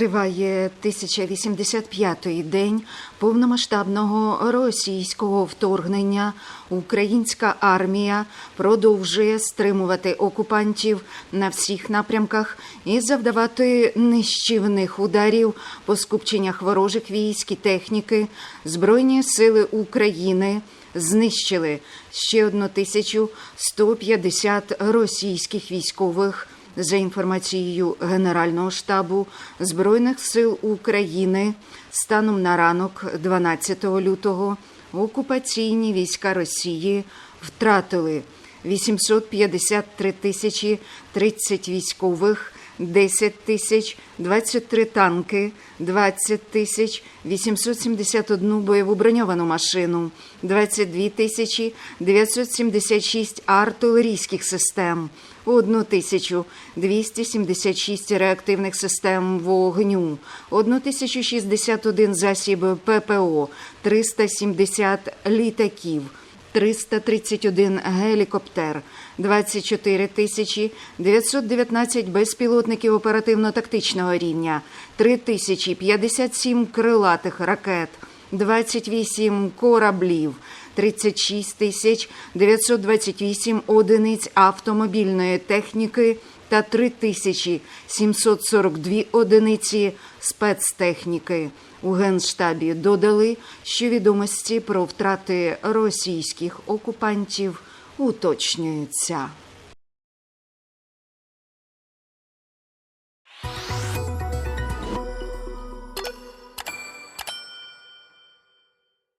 Триває 1085-й день повномасштабного російського вторгнення. Українська армія продовжує стримувати окупантів на всіх напрямках і завдавати нищівних ударів по скупченнях ворожих військ і техніки. Збройні сили України знищили ще 1150 російських військових. За інформацією Генерального штабу Збройних сил України, станом на ранок 12 лютого окупаційні війська Росії втратили 853 тисячі 30 військових, 10 тисяч 23 танки, 20 тисяч 871 бойову броньовану машину, 22 тисячі 976 артилерійських систем, 1 тисячу 276 реактивних систем вогню, 1061 засіб ППО, 370 літаків, 331 гелікоптер, 24 тисячі 919 безпілотників оперативно-тактичного рівня, 3 тисячі 57 крилатих ракет, 28 кораблів, 36 тисяч 928 одиниць автомобільної техніки та 3 тисячі 742 одиниці спецтехніки. У Генштабі додали, що відомості про втрати російських окупантів уточнюються.